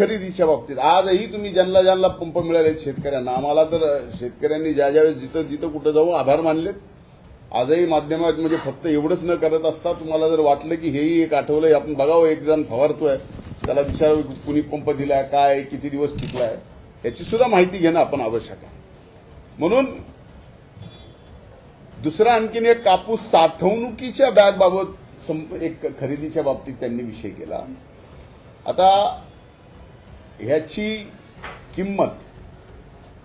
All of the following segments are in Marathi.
खरेदीच्या बाबतीत. आजही तुम्ही ज्यांना ज्यांना पंप मिळाले शेतकऱ्यांना आम्हाला तर शेतकऱ्यांनी ज्या ज्यावेळेस जिथं जिथं कुठं जाऊ आभार मानलेत. आजही माध्यमात म्हणजे फक्त एवढंच न करत असता तुम्हाला जर वाटलं की हेही एक आठवलंय आपण बघावं एक जण फवारतोय त्याला विचारावं कुणी पंप दिलाय काय किती दिवस टिकलाय याची सुद्धा माहिती घेणं आपण आवश्यक आहे. म्हणून दुसरा आणखीन एक कापूस साठवणुकीच्या बॅगबाबत एक खरेदीच्या बाबतीत त्यांनी विषय केला. आता ह्याची किंमत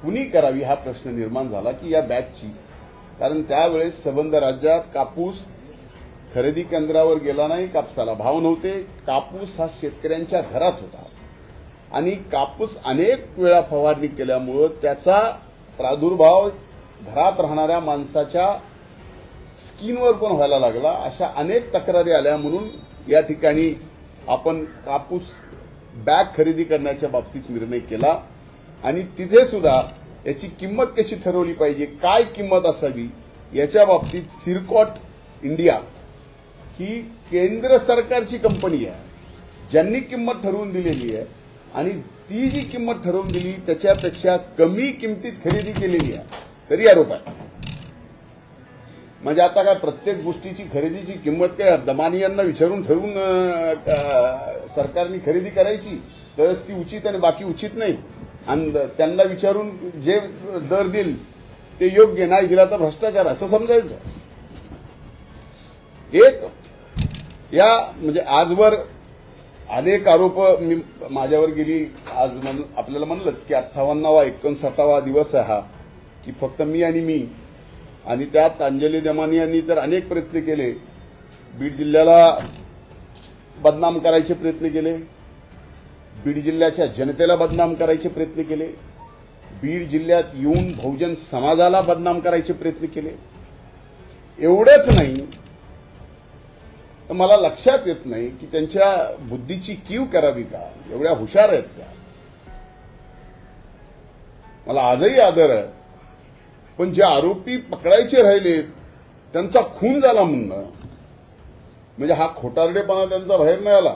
कुणी करावी हा प्रश्न निर्माण झाला की या बॅगची कारण त्यावेळेस संबंध राज्यात कापूस खरेदी केंद्रावर गेला नाही कापसाला भाव नव्हते. कापूस हा शेतकऱ्यांच्या घरात होता. आणि कापूस अनेक वेळा फवारणी केल्यामुळं त्याचा प्रादुर्भाव घरात राहणाऱ्या माणसाच्या स्किनवर पण व्हायला लागला. अशा अनेक तक्रारी आल्या म्हणून या ठिकाणी आपण कापूस बॅग खरेदी करण्याच्या बाबतीत निर्णय केला आणि तिथे सुद्धा याची किंमत कशी ठरवली पाहिजे काय किंमत असावी याच्या बाबतीत सिरकॉट इंडिया ही केंद्र सरकारची कंपनी आहे. ज्यांनी किंमत ठरवून दिलेली आहे आणि ती जी किंमत ठरवून दिली त्याच्यापेक्षा कमी किमतीत खरेदी केलेली आहे. तरी आरोप आहे. म्हणजे आता काय प्रत्येक गोष्टीची खरेदीची किंमत काय? दमानियांना विचारून ठरवून सरकारने खरेदी करायची तरच ती उचित आणि बाकी उचित नाही. आणि त्यांना विचारून जे दर देईल ते योग्य नाही दिला तर भ्रष्टाचार. असं समजायचं. एक या म्हणजे आजवर अनेक आरोप मी माझ्यावर गेली. आज म्हण आपल्याला म्हणलंच की अठ्ठावन्नावा एकोणसाठावा दिवस आहे हा की फक्त मी आणि मी आणि त्यात अंजली दमानी यांनी तर अनेक प्रयत्न केले. बीड जिल्ह्याला बदनाम करायचे प्रयत्न केले. बीड जिल्ह्याच्या जनतेला बदनाम करायचे प्रयत्न केले. बीड जिल्ह्यात येऊन बहुजन समाजाला बदनाम करायचे प्रयत्न केले. एवढंच नाही तर मला लक्षात येत नाही की त्यांच्या बुद्धीची कीव करावी का? एवढ्या हुशार आहेत त्या. मला आजही आदर आहे. पण जे आरोपी पकडायचे राहिले त्यांचा खून झाला म्हणणं म्हणजे हा खोटारडेपणा त्यांचा बाहेर नाही आला.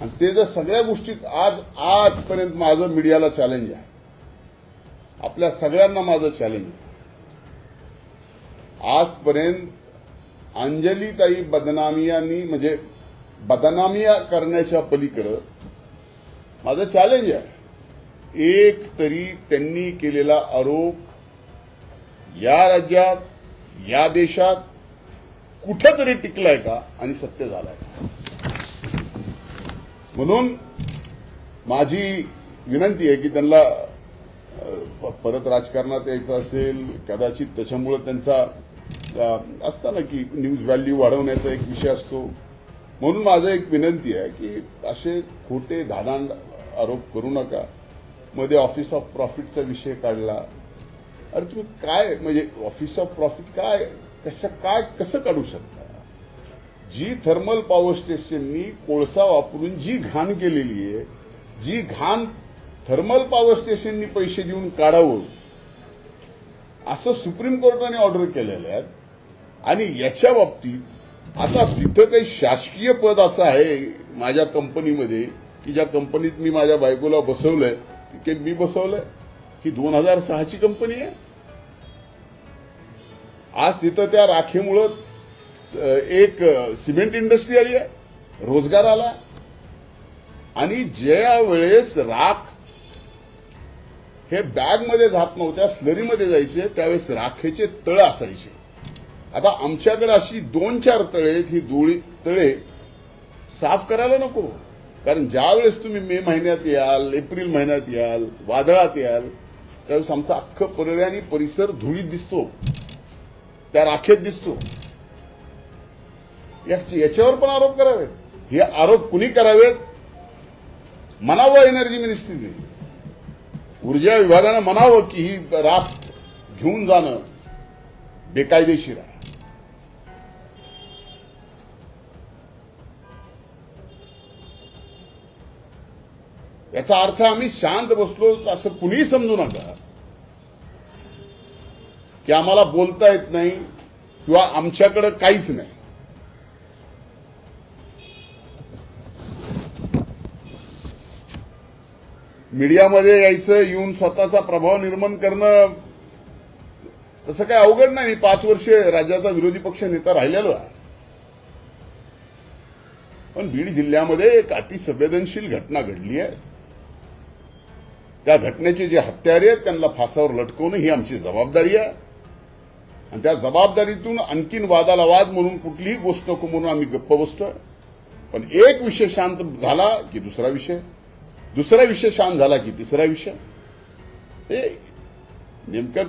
आणि ते जर सगळ्या गोष्टी आज आजपर्यंत माझं मीडियाला चॅलेंज आहे. आपल्या सगळ्यांना माझं चॅलेंज आहे. आजपर्यंत अंजलीताई बदनामियांनी म्हणजे बदनामिया करण्याच्या पलीकडं माझं चॅलेंज आहे. एक तरी त्यांनी केलेला आरोप या राज्यात या देशात कुठंतरी टिकलाय का? आणि सत्य झालाय का? म्हणून माझी विनंती आहे की त्यांना परत राजकारणात यायचं असेल कदाचित त्याच्यामुळं त्यांचा असताना की न्यूज व्हॅल्यू वाढवण्याचा एक विषय असतो. म्हणून माझं एक विनंती आहे की असे खोटे धादांड आरोप करू नका. मध्ये ऑफिस ऑफ प्रॉफिटचा विषय काढला. अरे तुम्ही काय म्हणजे ऑफिस ऑफ प्रॉफिट काय कसं काय कसं काढू शकता? जी थर्मल पॉवर स्टेशननी कोळसा वापरून जी घाण केलेली आहे जी घाण थर्मल पॉवर स्टेशननी पैसे देऊन काढावं असं सुप्रीम कोर्टाने ऑर्डर केलेलं आहे. आणि याच्या बाबतीत आता तिथं काही शासकीय पद असं आहे माझ्या कंपनीमध्ये की ज्या कंपनीत मी माझ्या बायकोला बसवलंय ती मी बसवलंय. ही दोन हजार सहाची कंपनी आहे. आज तिथं त्या राखेमुळं एक सिमेंट इंडस्ट्री आली आहे रोजगार आला. आणि ज्या वेळेस राख हे बॅगमध्ये जात नव्हत्या स्लरीमध्ये जायचे त्यावेळेस राखेचे तळ असायचे. आता आमच्याकडे अशी दोन चार तळे ही दोळी तळे साफ करायला नको. कारण ज्यावेळेस तुम्ही मे महिन्यात याल एप्रिल महिन्यात याल वादळात याल त्यावेळेस आमचा अख्खं पर्याय आणि परिसर धुळीत दिसतो. त्या राखेत दिसतो. याच्यावर पण आरोप करावेत. हे आरोप कुणी करावेत? म्हणावं एनर्जी मिनिस्ट्रीने ऊर्जा विभागानं म्हणावं की ही राख घेऊन जाणं बेकायदेशीर आहे. याचा अर्थ आम्ही शांत बसलो असं कुणीही समजू नका. की आम्हाला बोलता येत नाही किंवा आमच्याकडे काहीच नाही. मीडियामध्ये यायचं येऊन स्वतःचा प्रभाव निर्माण करणं तसं काही अवघड नाही. मी पाच वर्षे राज्याचा विरोधी पक्ष नेता राहिलेलो आहे. पण बीड जिल्ह्यामध्ये एक अतिसंवेदनशील घटना घडली आहे. त्या घटनेची जे हत्यारे आहेत त्यांना फासावर लटकवणं ही आमची जबाबदारी आहे. आणि त्या जबाबदारीतून आणखीन वादाला वाद म्हणून कुठलीही गोष्ट नको म्हणून आम्ही गप्प बसतोय. पण एक विषय शांत झाला की दुसरा विषय. दुसरा विषय शांत झाला की तिसरा विषय. हे नेमकं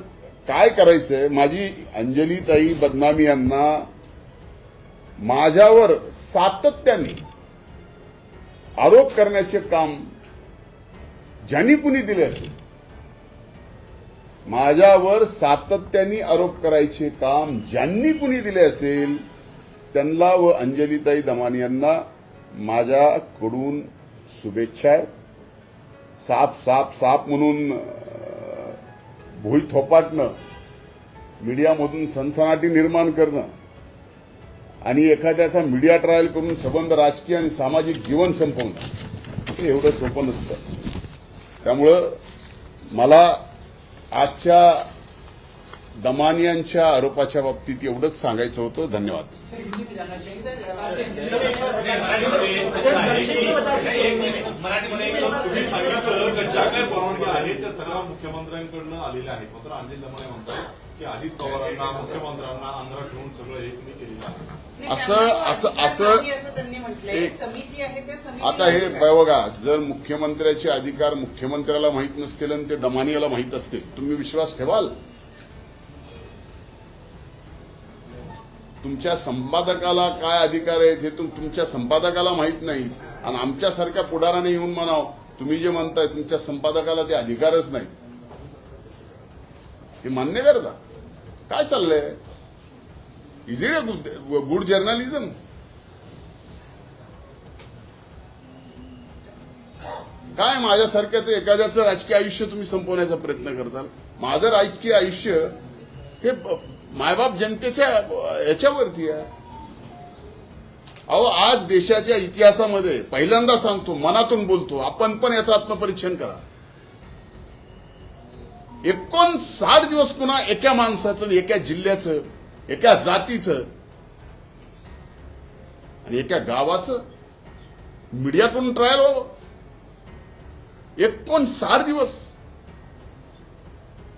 काय करायचंय? माझी अंजलीताई बदनामी यांना माझ्यावर सातत्याने आरोप करण्याचे काम ज्यांनी कुणी दिले असेल. माझ्यावर सातत्याने आरोप करायचे काम ज्यांनी कुणी दिले असेल त्यांना व अंजलीताई दमानी यांना माझ्याकडून शुभेच्छा आहेत. साप साप साप म्हणून अं, भुई थोपाटणं मीडियामधून सनसनाटी निर्माण करणं आणि एखाद्याचा मीडिया ट्रायल करून संबंध राजकीय आणि सामाजिक जीवन संपवणं हे एवढं सोपं नसतं. त्यामुळं मला आजच्या दमानियांच्या आरोपाच्या बाबतीत एवढंच सांगायचं होतं. धन्यवाद. मराठीमध्ये एक शब्द तुम्ही सांगितलं की ज्या काही परवानगी आहेत त्या सगळ्या मुख्यमंत्र्यांकडनं आलेल्या आहेत. मात्र अनिल दमाने म्हणतात की अजित पवारांना मुख्यमंत्र्यांना आंध्रात ठेवून सगळं हे तुम्ही केलेलं आहे असं- असं- असं- असं त्यांनी म्हटलंय. एक- समिती आहे त्या समिती आता हे बघा जर मुख्यमंत्र्याचे अधिकार मुख्यमंत्र्याला माहीत नसतील आणि ते दमानियाला माहीत असतील तुम्ही विश्वास ठेवाल? तुमच्या संपादकाला काय अधिकार आहेत हे तुम तुमच्या संपादकाला माहीत नाही. आणि आमच्यासारख्या पुढाराने येऊन म्हणाव तुम्ही जे म्हणताय तुमच्या संपादकाला ते अधिकारच नाही. हे मान्य करता? काय चाललंय? Is it a good journalism काय माझ्यासारख्याचं एखाद्याचं राजकीय आयुष्य तुम्ही संपवण्याचा प्रयत्न करताल? माझं राजकीय आयुष्य हे मायबाप जनतेच्या याच्यावरती आहे. अहो आज देशाच्या इतिहासामध्ये पहिल्यांदा सांगतो मनातून बोलतो आपण पण याचं आत्मपरीक्षण करा. एकोणसाठ दिवस पुन्हा एका माणसाचं एका जिल्ह्याचं एका जातीचं आणि एका गावाचं मीडियाकडून ट्रायल व्हावं. एकोणसाठ दिवस.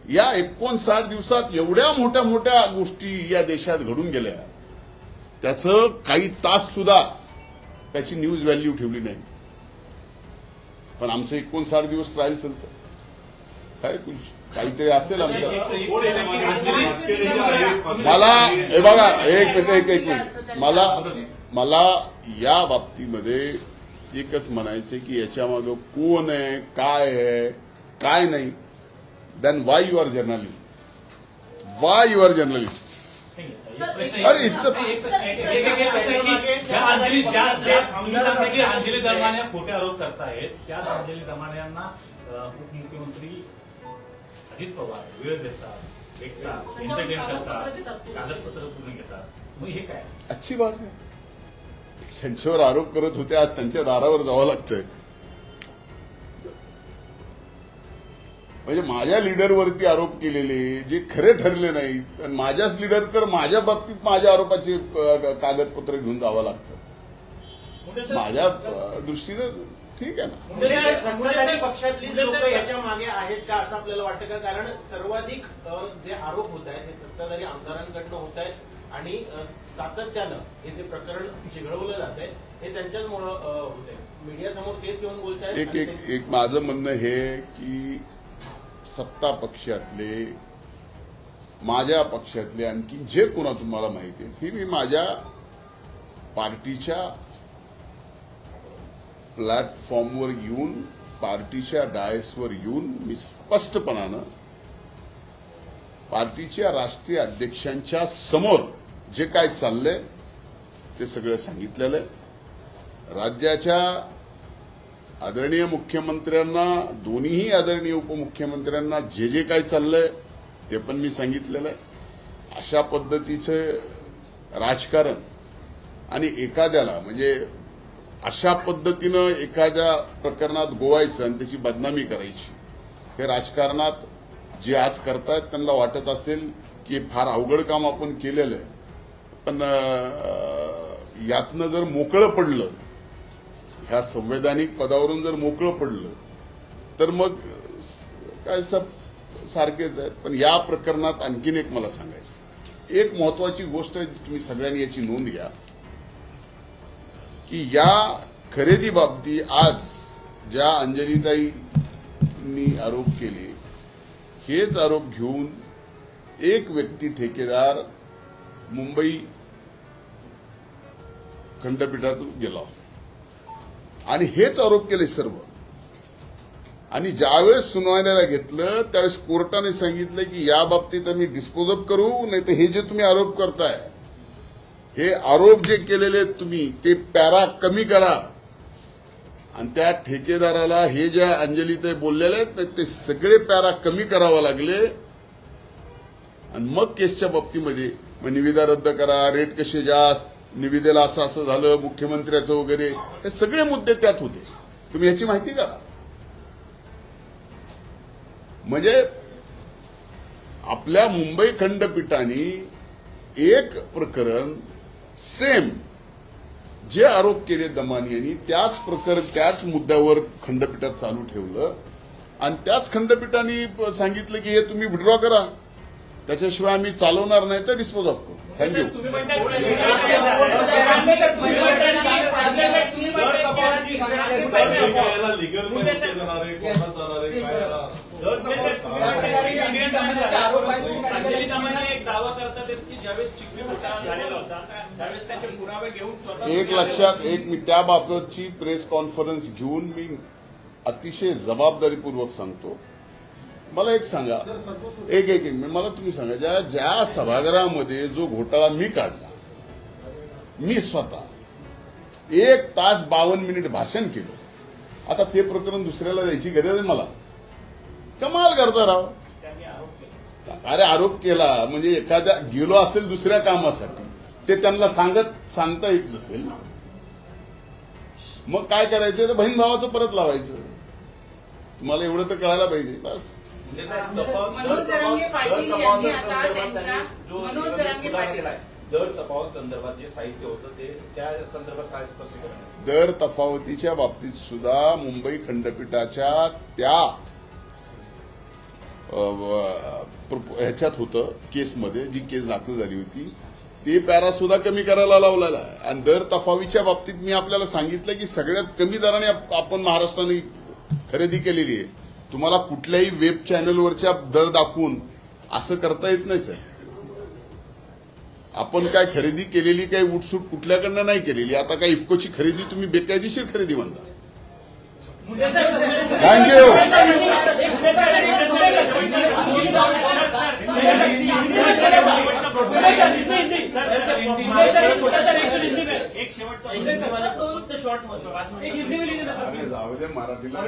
या एकोणसाठ दिवसात एवढ्या मोठ्या मोठ्या गोष्टी या देशात घडून गेल्या. त्याचं काही तास सुद्धा त्याची न्यूज व्हॅल्यू ठेवली नाही. पण आमचं एकोणसाठ दिवस ट्रायल चालतं. काय कुछ- काहीतरी असेल आमच्या मला. हे बघा एक मिनिट एक एक मिनिट. मला मला या बाबतीमध्ये एकच म्हणायचं की याच्या मागं कोण आहे काय आहे काय नाही. Then why you are journalist why you are journalist अरे, a- अंजली अंजली दरम्यान या खोटे आरोप करतायत त्याच अंजली दरम्यान यांना अ, उपमुख्यमंत्री अजित पवार वेळ देतात भेटतात एंटरटेन करतात कागदपत्र पूर्ण घेतात. मग हे काय? अच्छी बात आहे त्यांच्यावर आरोप करत होते आज त्यांच्या दारावर जावं लागतंय. म्हणजे माझ्या लीडरवरती आरोप केलेले जे खरे ठरले नाहीत आणि माझ्याच लीडरकडे माझ्या बाबतीत माझ्या आरोपाचे कागदपत्र घेऊन जावं लागतं. माझ्या दृष्टीनं ठीक आहे ना. मुंडे साहेब- मुंडे सत्ताधारी पक्षातली मुंडे लोक साहेब- याच्या मागे आहेत का असं आपल्याला वाटतं का? कारण सर्वाधिक अ, जे आरोप होत आहेत हे सत्ताधारी आमदारांकडनं होत आहेत आणि अ, सातत्यानं हे जे प्रकरण चिघळवलं जात आहे हे त्यांच्याचमुळं होत आहे. मीडियासमोर तेच येऊन बोलत आहेत एक आणि एक ते- एक माझं म्हणणं हे की सत्ता पक्षातले माझ्या पक्षातले आणखी जे कोणा तुम्हाला माहिती आहे ही मी माझ्या पार्टीच्या प्लॅटफॉर्मवर येऊन पार्टीच्या डायसवर येऊन मी स्पष्टपणानं पार्टीच्या राष्ट्रीय अध्यक्षांच्या समोर जे काय चाललंय ते सगळं सांगितलेलं आहे. राज्याच्या आदरणीय मुख्यमंत्र्यांना दोन्हीही आदरणीय उपमुख्यमंत्र्यांना जे जे काय चाललंय ते पण मी सांगितलेलं आहे. अशा पद्धतीचं राजकारण आणि एखाद्याला म्हणजे अशा पद्धतीनं एखाद्या प्रकरणात गोवायचं आणि त्याची बदनामी करायची. हे राजकारणात जे आज करतायत त्यांना वाटत असेल की फार अवघड काम आपण केलेलं आहे. पण यातनं जर मोकळं पडलं ह्या संवैधानिक पदावरून जर मोकळं पडलं तर मग काय सब सारखेच आहेत. पण या प्रकरणात आणखीन एक मला सांगायचं एक महत्वाची गोष्ट आहे, तुम्ही सगळ्यांनी याची नोंद घ्या. की या खरेदी बाबती आज ज्या अंजलीताईंनी आरोप केले हेच आरोप घेऊन एक व्यक्ती ठेकेदार मुंबई खंडपीठातून गेला. आणि हेच आरोप केले सर्व. आणि ज्यावेळेस सुनावण्याला घेतलं त्यावेळेस कोर्टाने सांगितलं की या बाबतीत आम्ही डिस्पोजअप करू नाही तर हे जे तुम्ही आरोप करताय हे आरोप जे केलेले आहेत तुम्ही ते पॅरा कमी करा. आणि त्या ठेकेदाराला हे ज्या ते बोललेले आहेत ते सगळे पॅरा कमी करावा लागले. आणि मग केसच्या बाबतीमध्ये मग निविदा रद्द करा रेट कसे जास्त निविदेला असं असं झालं मुख्यमंत्र्याचं वगैरे हे सगळे मुद्दे त्यात होते. तुम्ही याची माहिती करा म्हणजे आपल्या मुंबई खंडपीठाने एक प्रकरण सेम जे आरोप केले दमानी यांनी त्याच प्रकरण त्याच मुद्द्यावर खंडपीठात चालू ठेवलं आणि त्याच खंडपीठाने सांगितलं की हे तुम्ही विड्रॉ करा त्याच्याशिवाय आम्ही चालवणार नाही तर डिस्पोज ऑफ करू थँक्यू लिगल जाणार आहे कोर्टात जाणार आहे काय याला- अंजली दमाने एक दावा करतात की ज्यावेळेस चिखली घोटाळा झालेला होता त्यावेळेस त्याचे पुरावे घेऊन स्वतः एक लक्षात एक मी त्याबाबतची प्रेस कॉन्फरन्स घेऊन मी अतिशय जबाबदारीपूर्वक सांगतो. मला एक सांगा. एक एक एक मला तुम्ही सांगा ज्या ज्या सभागृहामध्ये जो घोटाळा मी काढला मी स्वतः एक तास बावन्न मिनिट भाषण केलं. आता ते प्रकरण दुसऱ्याला द्यायची गरज आहे मला. कमाल करता राव. अरे आरोप केला. म्हणजे एखाद्या गेलो असेल दुसऱ्या कामासाठी ते त्यांना सांगत सांगता येत नसेल. मग काय करायचं? तर बहीण भावाचं परत लावायचं. तुम्हाला एवढं तर कळायला पाहिजे. बस. मनोज जरांगे पाटील यांनी आता त्यांच्या मनोज जरांगे पाटील दर तफावत संदर्भात जे साहित्य होतं ते त्या संदर्भात काय स्पष्टीकरण आहे? दर तफावतीच्या बाबतीत सुद्धा मुंबई खंडपीठाच्या त्या ह्याच्यात होतं केसमध्ये जी केस दाखल झाली होती ते पॅरा सुद्धा कमी करायला लावलेला आहे. आणि दर तफावीच्या बाबतीत मी आपल्याला सांगितलं की सगळ्यात कमी दराने आपण महाराष्ट्राने खरेदी केलेली आहे. तुम्हाला कुठल्याही वेब चॅनलवरच्या दर दाखवून असं करता येत नाही सर आपण काय खरेदी केलेली काही उठसूट कुठल्याकडनं नाही केलेली. आता काय इफकोची खरेदी तुम्ही बेकायदेशीर खरेदी म्हणता. थँक्यू एक शेवटचा शॉर्ट जाऊ दे मराठीला